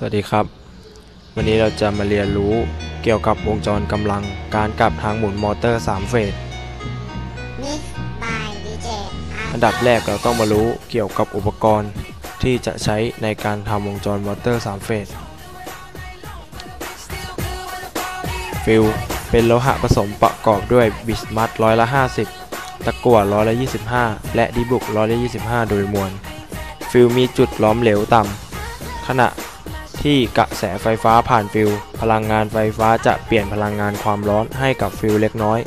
สวัสดีครับ วันนี้เราจะมาเรียนรู้เกี่ยวกับวงจรกำลังการกลับทางหมุนมอเตอร์ 3 เฟส Mix by DJ อันดับแรกเราต้องมารู้เกี่ยวกับอุปกรณ์ที่จะใช้ในการทำวงจรมอเตอร์ 3 เฟสฟิลเป็นโลหะผสมประกอบด้วยบิสมัตร้อยละ 50 ตะกั่วร้อยละ 25 และดีบุกร้อยละ 25 โดยมวล ฟิลมีจุดล้อมเหลวต่ำขณะ ที่กระแสไฟฟ้าผ่านฟิลพลังงานไฟฟ้าจะเปลี่ยนพลังงานความร้อนให้กับฟิลเล็กน้อย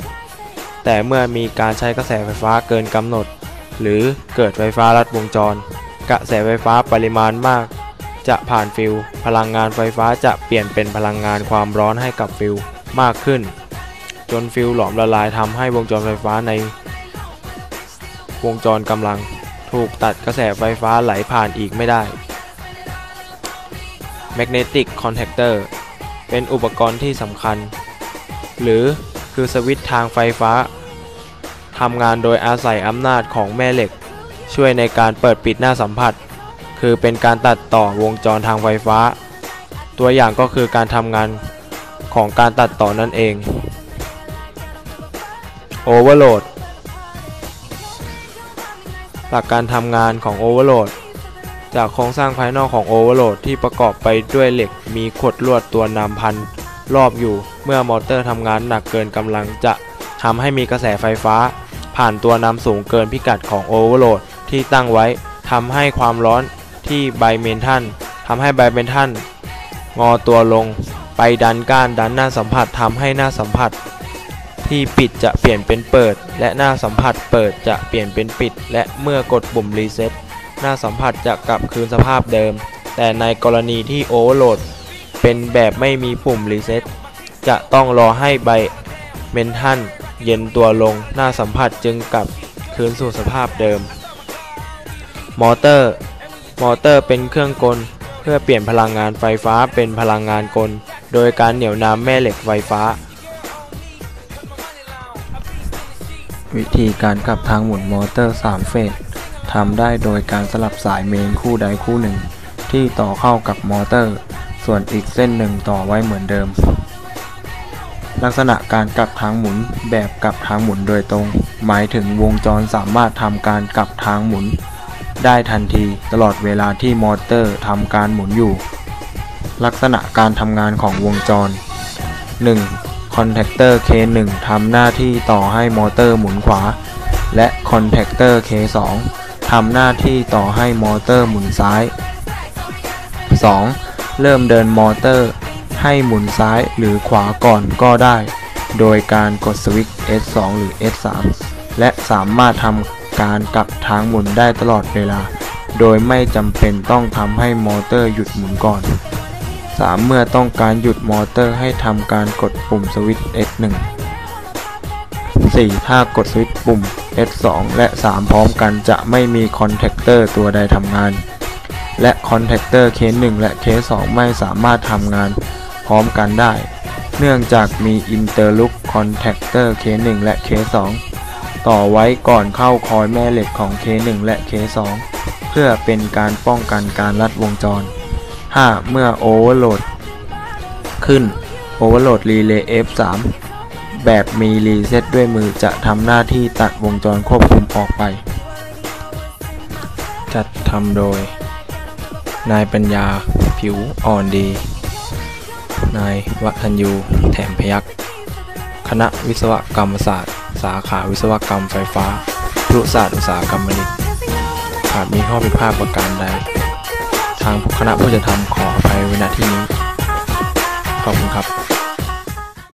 แต่เมื่อมีการใช้กระแสไฟฟ้าเกินกำหนด หรือเกิดไฟฟ้าลัดวงจร กระแสไฟฟ้าปริมาณมาก จะผ่านฟิลพลังงานไฟฟ้าจะเปลี่ยนเป็นพลังงานความร้อนให้กับฟิลมากขึ้น จนฟิลหลอมละลายทำให้วงจรไฟฟ้าใน วงจรกำลัง ถูกตัดกระแสไฟฟ้าไหลผ่านอีกไม่ได้ Magnetic Contactor เป็นอุปกรณ์ที่สำคัญ หรือคือสวิตช์ทางไฟฟ้าทำงานโดยอาศัยอำนาจของแม่เหล็ก ช่วยในการเปิดปิดหน้าสัมผัส คือเป็นการตัดต่อวงจรทางไฟฟ้า ตัวอย่างก็คือการทำงานของการตัดต่อนั่นเอง Overload หลักการทำงานของ Overload จากโครงสร้างภายนอกของ Overload ที่ประกอบไปด้วยเหล็กมีขดลวดตัวนำพันรอบอยู่ เมื่อมอเตอร์ทำงานหนักเกินกำลังจะทำให้มีกระแสไฟฟ้า ผ่านตัวนำสูงเกินพิกัดของ Overload ที่ตั้งไว้ทำให้ความร้อนที่ไบเมนทันทำให้ไบเมนทันงอตัวลงไปดันก้านดันหน้าสัมผัสทำให้หน้าสัมผัส ที่ปิดจะเปลี่ยนเป็นเปิด และหน้าสัมผัสเปิดจะเปลี่ยนเป็นปิด และเมื่อกดปุ่มรีเซ็ต หน้าสัมผัสจะกลับคืนสภาพเดิม แต่ในกรณีที่โอเวอร์โหลดเป็นแบบไม่มีปุ่มรีเซ็ตจะต้องรอให้ไบเมนทันเย็นตัวลงหน้าสัมผัสจึงกลับคืนสู่สภาพเดิม มอเตอร์ มอเตอร์เป็นเครื่องกล เพื่อเปลี่ยนพลังงานไฟฟ้าเป็นพลังงานกล โดยการเหนี่ยวน้ำแม่เหล็กไฟฟ้า วิธีการกลับทางหมุนมอเตอร์ 3 เฟส ทำได้โดยการสลับสายเมนคู่ใดคู่หนึ่ง ที่ต่อเข้ากับมอเตอร์ ส่วนอีกเส้นหนึ่งต่อไว้เหมือนเดิม ลักษณะการกลับทางหมุนแบบกลับทางหมุนโดยตรง หมายถึงวงจรสามารถทำการกลับทางหมุน ได้ทันทีตลอดเวลาที่มอเตอร์ทำการหมุนอยู่ ลักษณะการทำงานของวงจร 1. คอนแทคเตอร์ K1 ทำหน้าที่ต่อให้มอเตอร์หมุนขวาและคอนแทคเตอร์ K2 ทำหน้าที่ต่อให้มอเตอร์หมุนซ้าย 2. เริ่มเดินมอเตอร์ให้หมุนซ้ายหรือขวาก่อนก็ได้ โดยการกดสวิตช์ S2 หรือ S3 และสามารถทำการกลับทางหมุนได้ตลอดเวลา โดยไม่จำเป็นต้องทำให้มอเตอร์หยุดหมุนก่อน 3. เมื่อต้องการหยุดมอเตอร์ให้ทำการกดปุ่มสวิตช์ S1 4. ถ้ากดสวิตช์ปุ่ม S2 และ 3 พร้อมกันจะไม่มีคอนแทคเตอร์ตัวใดทำงาน และคอนแทคเตอร์ K1 และ K2 ไม่สามารถทำงานพร้อมกันได้ เนื่องจากมีอินเตอร์ลุกคอนแทคเตอร์ K1 และ K2 ต่อไว้ก่อนเข้าคอยแม่เหล็กของ K1 และ K2 เพื่อเป็นการป้องกันการลัดวงจร 5. เมื่อโอเวอร์โหลดขึ้น Overload Relay F3 แบบมีรีเซ็ตด้วยมือจะทำหน้าที่ตัดวงจรควบคุมออกไป จัดทำโดย นายปัญญาผิวอ่อนดี นายวัฒนยูแถมพยักคณะวิศวกรรมศาสตร์ สาขาวิศวกรรมไฟฟ้าครุศาสตร์อุตสาหกรรมบัณฑิตหากมีข้อผิดพลาดประการใด ทางคณะผู้จะทำขออภัยไว้ณที่นี้ ขอบคุณครับ